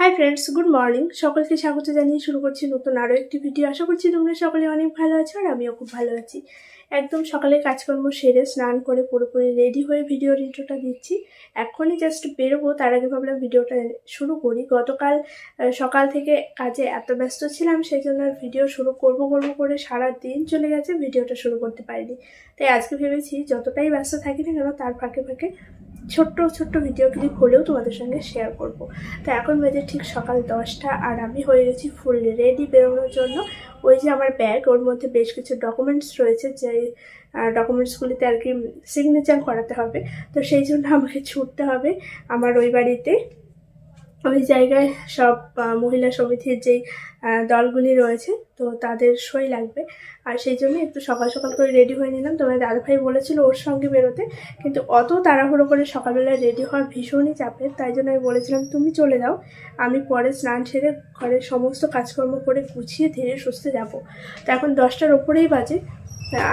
Hi friends good morning সকলকে স্বাগত জানিয়ে শুরু করছি নতুন আরও একটি ভিডিও আশা করছি তোমরা সকলে অনেক ভালো আছো আর আমিও খুব ভালো আছি। একদম সকালে কাজকর্ম সেরে স্নান করে পুরোপুরি রেডি হয়ে ভিডিওর ইন্ট্রোটা দিচ্ছি। এখনই জাস্ট বেরোবো, তার আগে ভাবলাম ভিডিওটা শুরু করি। গতকাল সকাল থেকে কাজে এত ব্যস্ত ছিলাম, সেই জন্য ভিডিও শুরু করব করব করে সারা দিন চলে গেছে ভিডিওটা শুরু করতে পারিনি। তাই আজকে ভেবেছি যতটাই ব্যস্ত থাকি না কেন, তার ফাঁকে ফাঁকে ছোট্ট ছোট্ট ভিডিও ক্লিপ হলেও তোমাদের সঙ্গে শেয়ার করব। তো এখন বাজে ঠিক সকাল দশটা আর আমি হয়ে গেছি ফুল রেডি বেরোনোর জন্য। ওই যে আমার ব্যাগ ওর মধ্যে বেশ কিছু ডকুমেন্টস রয়েছে যে ডকুমেন্টসগুলিতে আর কি সিগনেচার করাতে হবে। তো সেই জন্য আমাকে ছুটতে হবে আমার ওই বাড়িতে। ওই জায়গায় সব মহিলা সমিতির যেই দলগুলি রয়েছে, তো তাদের সই লাগবে। আর সেই জন্য একটু সকাল সকাল করে রেডি হয়ে নিলাম। তোমার দাদাভাই বলেছিল ওর সঙ্গে বেরোতে, কিন্তু অত তাড়াহুড়ো করে সকালবেলা রেডি হওয়া ভীষণই চাপের। তাই জন্য আমি বলেছিলাম, তুমি চলে যাও। আমি পরে স্নান সেরে ঘরের সমস্ত কাজকর্ম করে গুছিয়ে ধীরে সুস্থে যাব। তো এখন দশটার ওপরেই বাজে।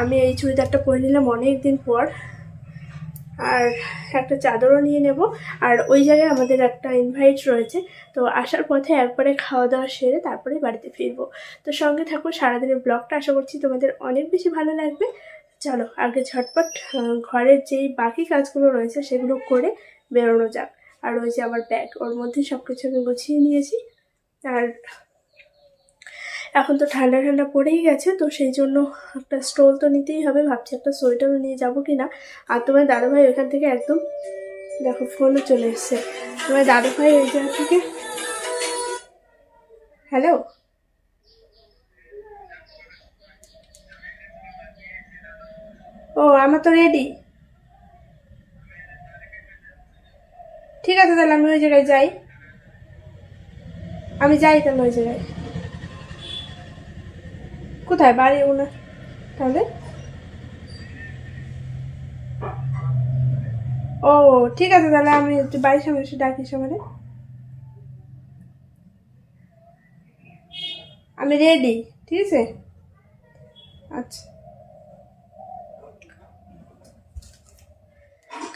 আমি এই চুড়িদারটা পরে নিলাম। অনেক দিন পর আর একটা চাদরও নিয়ে নেব। আর ওই জায়গায় আমাদের একটা ইনভাইট রয়েছে। তো আসার পথে একবারে খাওয়া দাওয়া সেরে তারপরে বাড়িতে ফিরবো। তো সঙ্গে থাকো, সারাদিনের ব্লগটা আশা করছি তোমাদের অনেক বেশি ভালো লাগবে। চলো, আগে ঝটপট ঘরের যেই বাকি কাজগুলো রয়েছে সেগুলো করে বেরোনো যাক। আর ওই যে আমার ব্যাগ ওর মধ্যে সব কিছু আমি গুছিয়ে নিয়েছি। আর এখন তো ঠান্ডা ঠান্ডা পড়েই গেছে, তো সেই জন্য একটা স্টোল তো নিতেই হবে। ভাবছি একটা সোয়েটারও নিয়ে যাব কি না আর তোমার দাদাভাই ওখান থেকে একদম, দেখো ফোনও চলে এসছে। তোমার দাদাভাই ওই জায়গা থেকে হ্যালো ও, আমার তো রেডি ঠিক আছে, তাহলে আমি ওই জায়গায় যাই। আমি যাই তাহলে ওই জায়গায়। কোথায়? বাড়ি ওনার তাহলে? ও, ঠিক আছে, তাহলে আমি একটু বাড়ির সামনে এসে ডাকি সামনে আমি রেডি ঠিক আছে? আচ্ছা।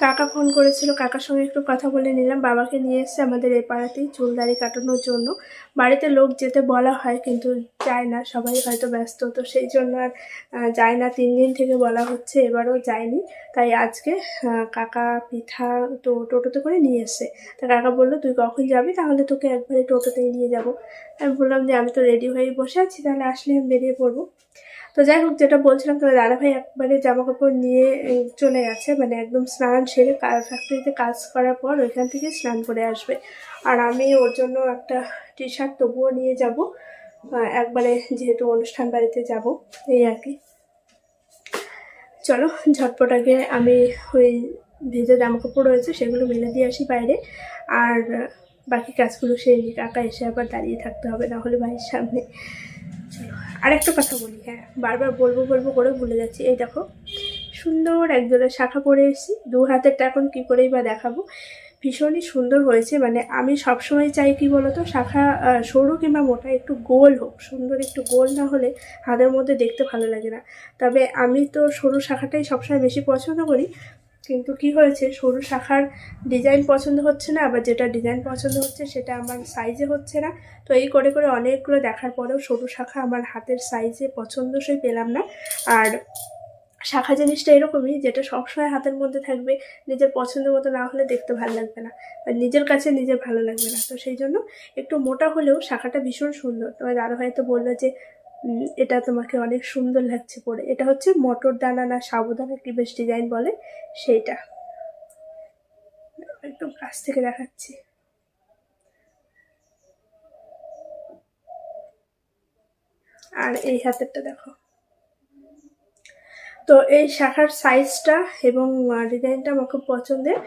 কাকা ফোন করেছিল, কাকার সঙ্গে একটু কথা বলে নিলাম। বাবাকে নিয়ে এসছে আমাদের এই পাড়াতেই চুল দাড়ি কাটানোর জন্য। বাড়িতে লোক যেতে বলা হয়, কিন্তু যায় না। সবাই হয়তো ব্যস্ত, তো সেই জন্য আর যায় না। তিন দিন থেকে বলা হচ্ছে, এবারও যায়নি। তাই আজকে কাকা পিঠা তো টোটোতে করে নিয়ে এসছে। তা কাকা বলল, তুই কখন যাবি? তাহলে তোকে একবারে টোটোতেই নিয়ে যাব। আমি বললাম যে, আমি তো রেডি হয়ে বসে আছি, তাহলে আসলে আমি বেরিয়ে পড়ব। তো যাই হোক যেটা বলছিলাম তো দাদাভাই একবারে জামা কাপড় নিয়ে চলে গেছে। মানে একদম স্নান সেরে ফ্যাক্টরিতে কাজ করার পর ওইখান থেকে স্নান করে আসবে। আর আমি ওর জন্য একটা টি শার্ট তবুও নিয়ে যাব। একবারে যেহেতু অনুষ্ঠান বাড়িতে যাব, এই আর কি। চলো, ঝটপট আগে আমি ওই ভেজে জামা কাপড় রয়েছে, সেগুলো মেলে দিয়ে আসি বাইরে। আর বাকি কাজগুলো সেই কাকা এসে আবার দাঁড়িয়ে থাকতে হবে, না হলে বাড়ির সামনে। আর একটা কথা বলি হ্যাঁ বারবার বলব বলব করে ভুলে যাচ্ছি। এই দেখো, সুন্দর একজোড়া শাখা পরে এসেছি। দু হাতেরটা এখন কী করেই বা দেখাবো। ভীষণই সুন্দর হয়েছে মানে আমি সবসময় চাই কি বলতো, শাখা সরু কিংবা মোটা একটু গোল হোক, সুন্দর একটু গোল না হলে হাতের মধ্যে দেখতে ভালো লাগে না। তবে আমি তো সরু শাখাটাই সবসময় বেশি পছন্দ করি কিন্তু কি হয়েছে? সরু শাখার ডিজাইন পছন্দ হচ্ছে না, আবার যেটা ডিজাইন পছন্দ হচ্ছে সেটা আমার সাইজে হচ্ছে না। তো এই করে করে অনেকগুলো দেখার পরেও সরু শাখা আমার হাতের সাইজে পছন্দসই পেলাম না। আর শাখা জিনিসটা এরকমই, যেটা সবসময় হাতের মধ্যে থাকবে, নিজের পছন্দ মতো না হলে দেখতে ভালো লাগবে না। আর নিজের কাছে নিজের ভালো লাগবে না। তো সেই জন্য একটু মোটা হলেও শাখাটা ভীষণ সুন্দর। তোমার দাদা ভাই তো বলল যে এটা তোমাকে অনেক সুন্দর লাগছে পরে এটা হচ্ছে মটর দানা না সাবুদানা কি বেশ ডিজাইন বলে? সেইটা। একদম কাছ থেকে দেখাচ্ছি। আর এই হাতেরটা দেখো। তো এই শাখার সাইজটা এবং ডিজাইনটা আমার খুব পছন্দের।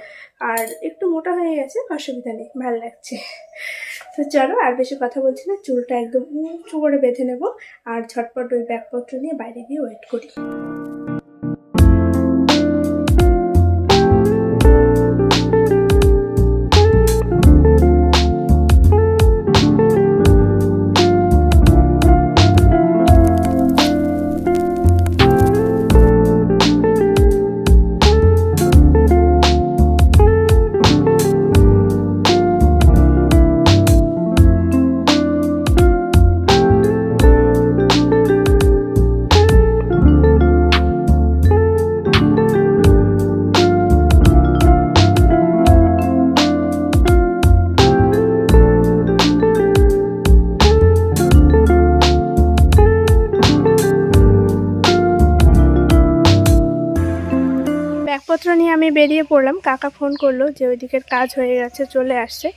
আর একটু মোটা হয়ে গেছে, অসুবিধা নেই, ভালো লাগছে। তো চলো আর বেশি কথা বলছি না, চুলটা একদম উঁচু করে বেঁধে নেব আর ঝটপট ওই ব্যাগপত্র নিয়ে বাইরে গিয়ে ওয়েট করি। পড়লাম কাকা ফোন করল যে ওইদিকের কাজ হয়ে গেছে, চলে আসছে।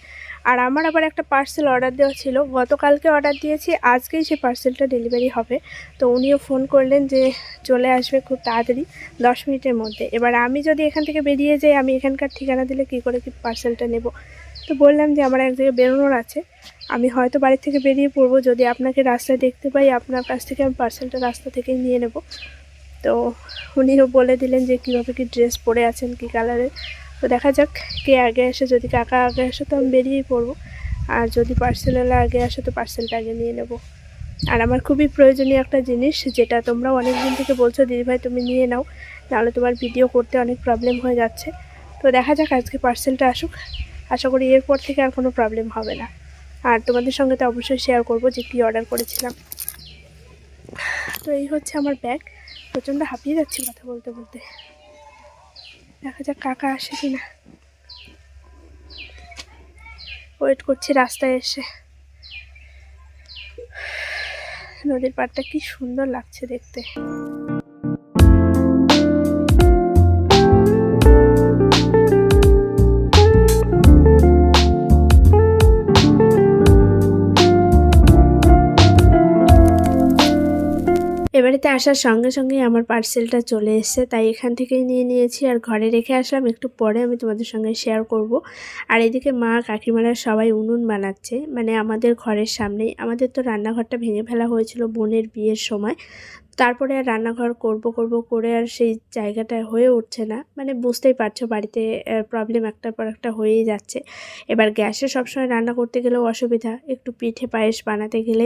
আর আমার আবার একটা পার্সেল অর্ডার দেওয়া ছিল। গতকালকে অর্ডার দিয়েছি, আজকেই সেই পার্সেলটা ডেলিভারি হবে। তো উনিও ফোন করলেন যে চলে আসবে খুব তাড়াতাড়ি, দশ মিনিটের মধ্যে। এবার আমি যদি এখান থেকে বেরিয়ে যাই, আমি এখানকার ঠিকানা দিলে কী করে কি পার্সেলটা নেব? তো বললাম যে আমার এক জায়গায় বেরোনোর আছে। আমি হয়তো বাড়ি থেকে বেরিয়ে পড়ব। যদি আপনাকে রাস্তায় দেখতে পাই, আপনার কাছ থেকে আমি পার্সেলটা রাস্তা থেকেই নিয়ে নেব। তো উনিও বলে দিলেন যে কীভাবে কি ড্রেস পরে আছেন, কী কালারের তো দেখা যাক কে আগে আসে। যদি কাকা আগে আসে তো আমি বেরিয়েই পড়ব। আর যদি পার্সেলওয়ালা আগে আসে তো পার্সেলটা আগে নিয়ে নেব। আর আমার খুবই প্রয়োজনীয় একটা জিনিস, যেটা তোমরা অনেক দিন থেকে বলছো দিদিভাই তুমি নিয়ে নাও। নাহলে তোমার ভিডিও করতে অনেক প্রবলেম হয়ে যাচ্ছে। তো দেখা যাক আজকে পার্সেলটা আসুক। আশা করি এরপর থেকে আর কোনো প্রবলেম হবে না। আর তোমাদের সঙ্গে তো অবশ্যই শেয়ার করব যে কী অর্ডার করেছিলাম। তো এই হচ্ছে আমার ব্যাগ প্রচণ্ড হাঁপিয়ে যাচ্ছে কথা বলতে বলতে। দেখা যাক কাকা আসে কিনা। ওয়েট করছি রাস্তায় এসে। নদীর পাড়টা কি সুন্দর লাগছে দেখতে। এবারেতে আসার সঙ্গে সঙ্গেই আমার পার্সেলটা চলে এসছে, তাই এখান থেকেই নিয়ে নিয়েছি। আর ঘরে রেখে আসলাম, একটু পরে আমি তোমাদের সঙ্গে শেয়ার করব। আর এদিকে মা, কাকিমারা সবাই উনুন বানাচ্ছে। মানে আমাদের ঘরের সামনেই, আমাদের তো রান্নাঘরটা ভেঙে ফেলা হয়েছিল বোনের বিয়ের সময়। তারপরে আর রান্নাঘর করব করব করে আর সেই জায়গাটা হয়ে উঠছে না। মানে বুঝতেই পারছ বাড়িতে প্রবলেম একটার পর একটা হয়েই যাচ্ছে। এবার গ্যাসে সবসময় রান্না করতে গেলেও অসুবিধা। একটু পিঠে পায়েস বানাতে গেলে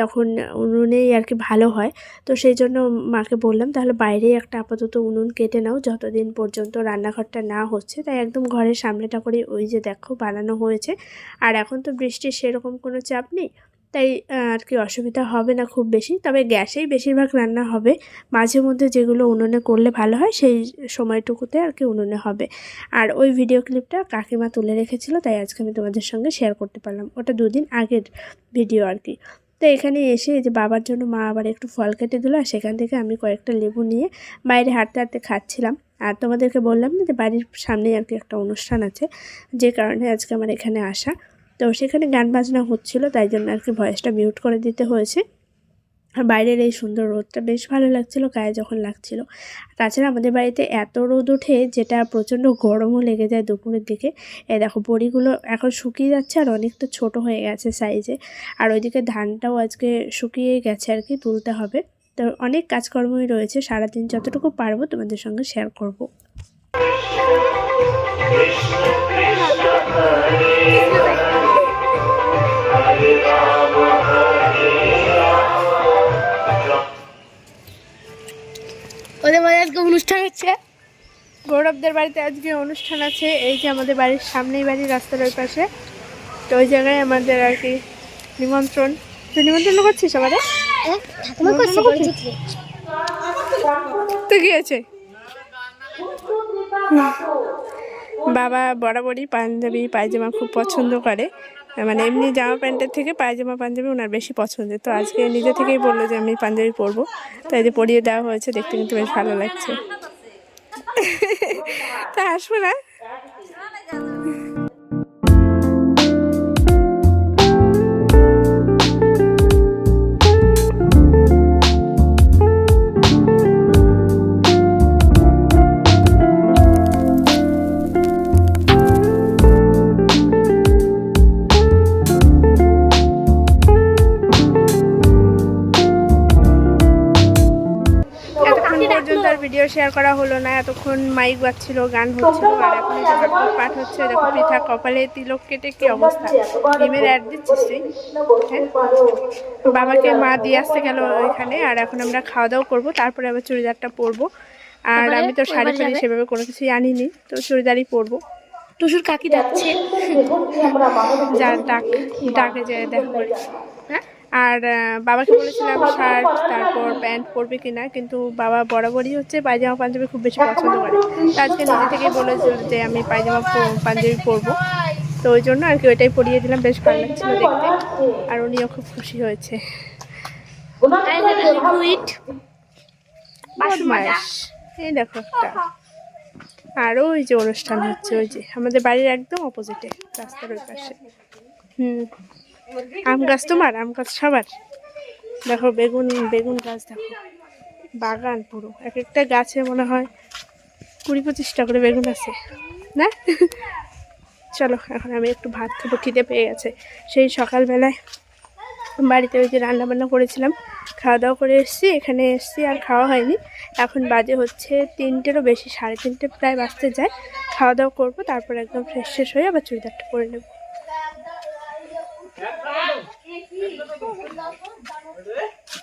তখন উনুনেই আর কি ভালো হয়। তো সেই জন্য মাকে বললাম, তাহলে বাইরেই একটা আপাতত উনুন কেটে নাও। যতদিন পর্যন্ত রান্নাঘরটা না হচ্ছে, তাই একদম ঘরের সামনেটা করে ওই যে দেখো বানানো হয়েছে। আর এখন তো বৃষ্টির সেরকম কোনো চাপ নেই। তাই আর কি অসুবিধা হবে না খুব বেশি। তবে গ্যাসেই বেশিরভাগ রান্না হবে। মাঝে মধ্যে যেগুলো উনুনে করলে ভালো হয়, সেই সময়টুকুতে আর কি উনুনে হবে। আর ওই ভিডিও ক্লিপটা কাকিমা তুলে রেখেছিল, তাই আজকে আমি তোমাদের সঙ্গে শেয়ার করতে পারলাম। ওটা দুদিন আগের ভিডিও আর কি। তো এখানে এসে যে বাবার জন্য মা আবার একটু ফল কেটে দিল, আর সেখান থেকে আমি কয়েকটা লেবু নিয়ে বাইরে হাঁটতে হাঁটতে খাচ্ছিলাম। আর তোমাদেরকে বললাম না যে বাড়ির সামনেই আর কি একটা অনুষ্ঠান আছে, যে কারণে আজকে আমার এখানে আসা। তো সেখানে গান বাজনা হচ্ছিল তাই জন্য আর কি ভয়েসটা মিউট করে দিতে হয়েছে আর বাইরের এই সুন্দর রোদটা বেশ ভালো লাগছিল গায়ে যখন লাগছিল তাছাড়া আমাদের বাড়িতে এত রোদ ওঠে যেটা প্রচণ্ড গরমও লেগে যায় দুপুরের দিকে এ দেখো বড়িগুলো এখন শুকিয়ে যাচ্ছে আর অনেকটা ছোট হয়ে গেছে সাইজে আর ওইদিকে ধানটাও আজকে শুকিয়ে গেছে আর কি তুলতে হবে তো অনেক কাজকর্মই রয়েছে সারাদিন যতটুকু পারব তোমাদের সঙ্গে শেয়ার করব। ওদের বাড়ি আজকে অনুষ্ঠান হচ্ছে। গৌরবদের বাড়িতে আজকে অনুষ্ঠান আছে। এই যে আমাদের বাড়ির সামনেই বাড়ি রাস্তার ওই পাশে। তো ওই জায়গায় আমাদের আর কি নিমন্ত্রণ। তুই নিমন্ত্রণ করছিস আমাদের? ঠাকুমা তো কি আছে বাবা বরাবরই পাঞ্জাবি পায়জামা খুব পছন্দ করে। মানে এমনি জামা প্যান্টের থেকে পায়জামা পাঞ্জাবি ওনার বেশি পছন্দের। তো আজকে নিজে থেকেই বলল যে আমি পাঞ্জাবি পরবো। তাই যে পরিয়ে দেওয়া হয়েছে, দেখতে কিন্তু বেশ ভালো লাগছে। তা আসব না? এতক্ষণ মাইক বাজছিল গান হচ্ছিল আর এখন পাঠ হচ্ছে দেখো পৃথা কপালে তিলক কেটে কি অবস্থা? ডিমের অ্যাড দিচ্ছিস তুই? হ্যাঁ? বাবাকে মা দিয়ে আসতে গেল ওইখানে আর এখন আমরা খাওয়া দাওয়া করব তারপরে আবার চুড়িদারটা পরবো। আর আমি তো শাড়ি ফাড়ি সেভাবে কোনো কিছুই আনিনি তো চুড়িদারই পরবো। টুসুর কাকি ডাকছে। যার ডাক ডাকে যে দেখা। করি আর বাবাকে বলেছিলাম শার্ট তারপর প্যান্ট পরবে কিনা কিন্তু বাবা বরাবরই হচ্ছে পায়জামা পাঞ্জাবি খুব বেশি পছন্দ করে। আজকে নিজে থেকেই বলেছিল যে আমি পায়জামা পাঞ্জাবি পরবো। তো ওই জন্য আর কি ওইটাই পরিয়ে দিলাম বেশ ভালো লাগছিল দেখতে। আর উনিও খুব খুশি হয়েছে। এই দেখো একটা। আর ওই যে অনুষ্ঠান হচ্ছে ওই যে আমাদের বাড়ির একদম অপোজিটে রাস্তার ওই পাশে। হুম। আম গাছ তোমার? আম গাছ সবার? দেখো, বেগুন বেগুন গাছ দেখো। বাগান পুরো। এক একটা গাছে মনে হয় কুড়ি পঁচিশটা করে বেগুন আছে, না? চলো, এখন আমি একটু ভাত খাব, খিদে পেয়ে গেছে। সেই সকালবেলায় বাড়িতে ওই যে রান্না বান্না করেছিলাম খাওয়া দাওয়া করে এসেছি, এখানে এসেছি, আর খাওয়া হয়নি। এখন বাজে হচ্ছে তিনটেরও বেশি, সাড়ে তিনটে প্রায় বাজতে যায়। খাওয়া দাওয়া করব, তারপর একদম ফ্রেশ শেষ হয়ে আবার চুড়িদারটা পরে নেব।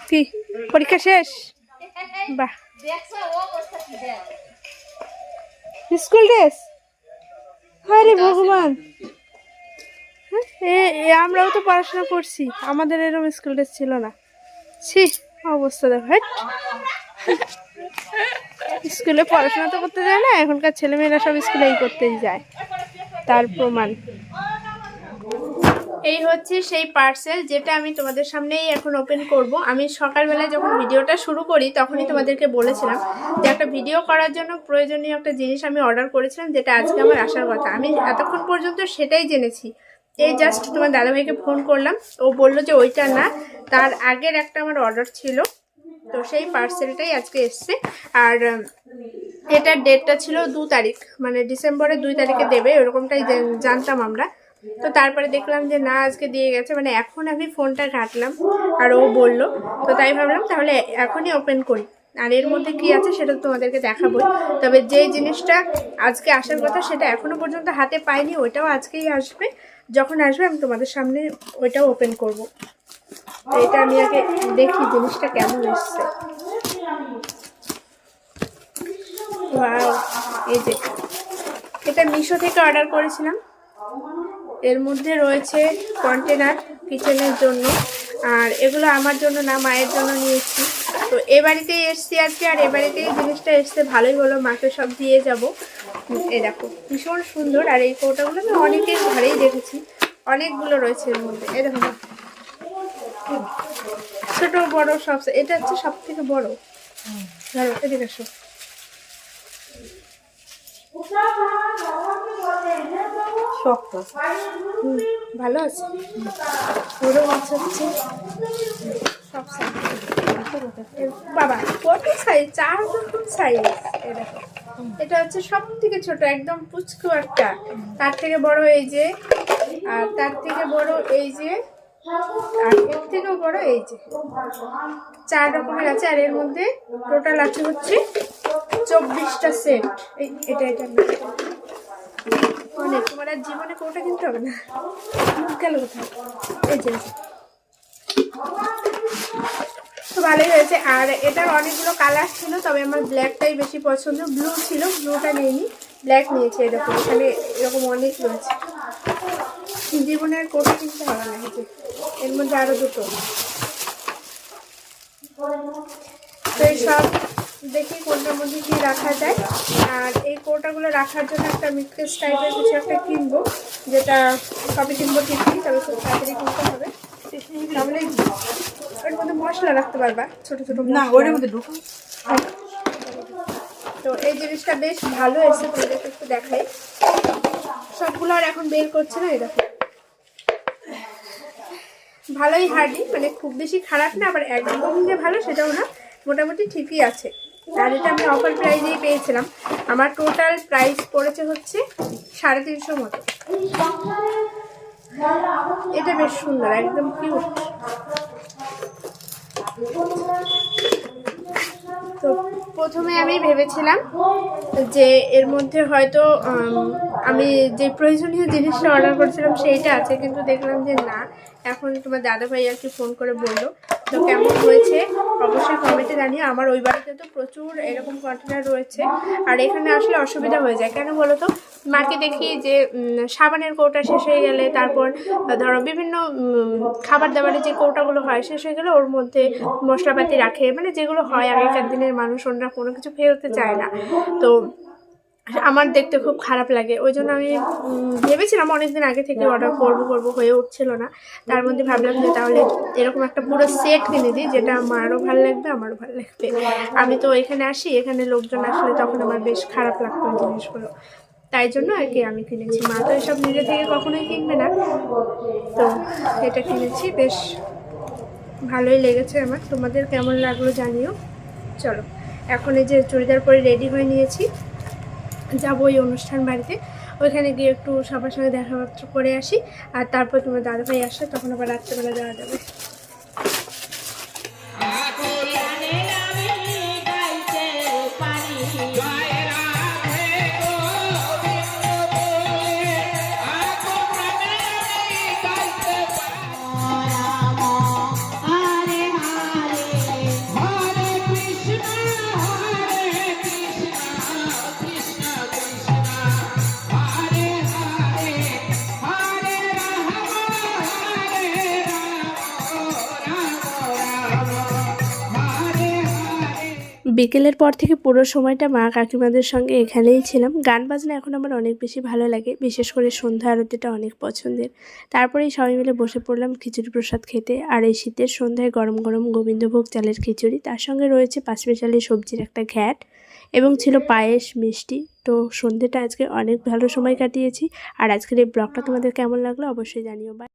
কি? পরীক্ষা শেষ? বাহ। School dress? আরে ভগবান। হ্যাঁ, আমরাও তো পড়াশোনা করছি। আমাদের এরকম স্কুল ড্রেস ছিল না। ছি অবস্থা দেখো। স্কুলে পড়াশোনা তো করতে যায় না এখনকার ছেলেমেয়েরা সব স্কুলেই করতেই যায়। তার প্রমাণ। এই হচ্ছে সেই পার্সেল যেটা আমি তোমাদের সামনেই এখন ওপেন করব। আমি সকালবেলায় যখন ভিডিওটা শুরু করি, তখনই তোমাদেরকে বলেছিলাম যে একটা ভিডিও করার জন্য প্রয়োজনীয় একটা জিনিস আমি অর্ডার করেছিলাম, যেটা আজকে আমার আসার কথা। আমি এতক্ষণ পর্যন্ত সেটাই জেনেছি। এই জাস্ট তোমার দাদাভাইকে ফোন করলাম। ও বলল যে ওইটা না, তার আগের একটা আমার অর্ডার ছিল। তো সেই পার্সেলটাই আজকে এসছে। আর এটার ডেটটা ছিল দু তারিখ মানে ডিসেম্বরের দুই তারিখে দেবে, ওরকমটাই জানতাম আমরা। তো তারপরে দেখলাম যে না, আজকে দিয়ে গেছে। মানে এখন আমি ফোনটা ঘাটলাম আর ও বলল। তো তাই ভাবলাম তাহলে এখনই ওপেন করি। আর এর মধ্যে কি আছে সেটা তোমাদেরকে দেখাবো তবে যে জিনিসটা আজকে আসার কথা সেটা এখনও পর্যন্ত হাতে পাইনি, ওইটাও আজকেই আসবে। যখন আসবে আমি তোমাদের সামনে ওইটাও ওপেন করব। তো এটা আমি আগে দেখি জিনিসটা কেমন এসছে। এই যে। এটা মিশো থেকে অর্ডার করেছিলাম। এর মধ্যে রয়েছে কন্টেনার কিচেনের জন্য। আর এগুলো আমার জন্য না, মায়ের জন্য নিয়েছি। তো এ বাড়িতেই এসছি আজকে, আর এ বাড়িতেই জিনিসটা এসছে, ভালোই হলো, মাকে সব দিয়ে যাব। এ দেখো, ভীষণ সুন্দর। আর এই কৌটাগুলো আমি অনেকের ঘরেই দেখেছি, অনেকগুলো রয়েছে এর মধ্যে। এ দেখো। ছোট, বড়, সব এটা হচ্ছে সব থেকে বড়। ধরো, এদিকে আসো হুম, ভালো আছে। ওরও আছে। হচ্ছে সব সাইজ বাবা কত সাইজ চার রকম সাইজ এটা এটা হচ্ছে সব থেকে ছোট একদম পুচকু একটা। তার থেকে বড় এই যে আর তার থেকে বড় এই যে আর এর থেকেও বড় এই যে। চার রকমের আছে আর এর মধ্যে টোটাল আছে হচ্ছে চব্বিশটা সেট এটা এটা। অনেক তোমার আর জীবনে কোটা কিনতে হবে না। মুখ গেল কোথায়? এই যে তো ভালোই হয়েছে। আর এটার অনেকগুলো কালার ছিল, তবে আমার ব্ল্যাকটাই বেশি পছন্দ। ব্লু ছিল ব্লুটা নিইনি। ব্ল্যাক নিয়েছি এরকম এখানে এরকম অনেক রয়েছে জীবনের কোটা কিনতে হবে না যে। এর মধ্যে আরও দুটো। তো এই দেখি কোনটার মধ্যে কি রাখা যায়। আর এই কোটাগুলো রাখার জন্য একটা মিক্সেস টাইপের কিছু একটা কিনবো যেটা কবে কিনবো ঠিক নেই তবে খুব তাড়াতাড়ি কিনতে হবে। তাহলে ওর মধ্যে মশলা রাখতে পারবা ছোট ছোট না। ওটার মধ্যে ঢুকো। তো এই জিনিসটা বেশ ভালো এসে তোমাদেরকে একটু দেখাই। সবগুলো আর এখন বের করছে না দেখো। ভালোই হার্ডি মানে খুব বেশি খারাপ না আবার একদম যে ভালো সেটাও না মোটামুটি ঠিকই আছে। এটা আমি অফার প্রাইজেই পেয়েছিলাম। আমার টোটাল প্রাইস পড়েছে হচ্ছে সাড়ে তিনশো মতো। এটা বেশ সুন্দর, একদম কিউট তো প্রথমে আমি ভেবেছিলাম যে এর মধ্যে হয়তো আমি যে প্রয়োজনীয় জিনিসটা অর্ডার করেছিলাম সেইটা আছে, কিন্তু দেখলাম যে না। এখন তোমার দাদা ভাই আর কি ফোন করে বলল তো কেমন হয়েছে? অবশ্যই কমেন্টে জানিয়ে আমার ওই বাড়িতে তো প্রচুর এরকম কন্টেনার রয়েছে। আর এখানে আসলে অসুবিধা হয়ে যায়। কেন বলো তো মাকে দেখি যে সাবানের কৌটা শেষ হয়ে গেলে, তারপর, ধরো বিভিন্ন খাবার দাবারের যে কৌটাগুলো হয়, শেষ হয়ে গেলে ওর মধ্যে মশলাপাতি রাখে। মানে যেগুলো হয়, আগেকার দিনের মানুষ ওনারা কোনো কিছু ফেলতে চায় না। তো আমার দেখতে খুব খারাপ লাগে। ওই জন্য আমি ভেবেছিলাম অনেকদিন আগে থেকে অর্ডার করব করব হয়ে উঠছিল না। তার মধ্যে ভাবলাম যে তাহলে এরকম একটা পুরো সেট কিনে দিই যেটা আমারও ভালো লাগবে আমারও ভালো লাগবে। আমি তো এখানে আসি এখানে লোকজন আসলে তখন আমার বেশ খারাপ লাগতো ওই জিনিসগুলো। তাই জন্য আর কি আমি কিনেছি। মা তো এসব নিজে থেকে কখনোই কিনবে না। তো এটা কিনেছি বেশ ভালোই লেগেছে আমার। তোমাদের কেমন লাগল জানিও। চলো এখন এই যে চুড়িদার পরে রেডি হয়ে নিয়েছি। যাব ওই অনুষ্ঠান বাড়িতে। ওইখানে গিয়ে একটু সবার সঙ্গে দেখাপত্র করে আসি। আর তারপর তোমার দাদাভাই আসলে তখন আবার রাত্রেবেলা যাওয়া যাবে। বিকেলের পর থেকে পুরো সময়টা মা কাকিমাদের সঙ্গে এখানেই ছিলাম। গান বাজনা এখন আমার অনেক বেশি ভালো লাগে, বিশেষ করে সন্ধ্যা আরতিটা অনেক পছন্দের। তারপরেই সবাই মিলে বসে পড়লাম খিচুড়ি প্রসাদ খেতে। আর এই শীতের সন্ধ্যায় গরম গরম গোবিন্দভোগ চালের খিচুড়ি, তার সঙ্গে রয়েছে পাঁচমিশালি সবজির একটা ঘ্যাট এবং ছিল পায়েস, মিষ্টি। তো সন্ধ্যেটা আজকে অনেক ভালো সময় কাটিয়েছি। আর আজকের এই ব্লগটা তোমাদের কেমন লাগল অবশ্যই জানিও। বা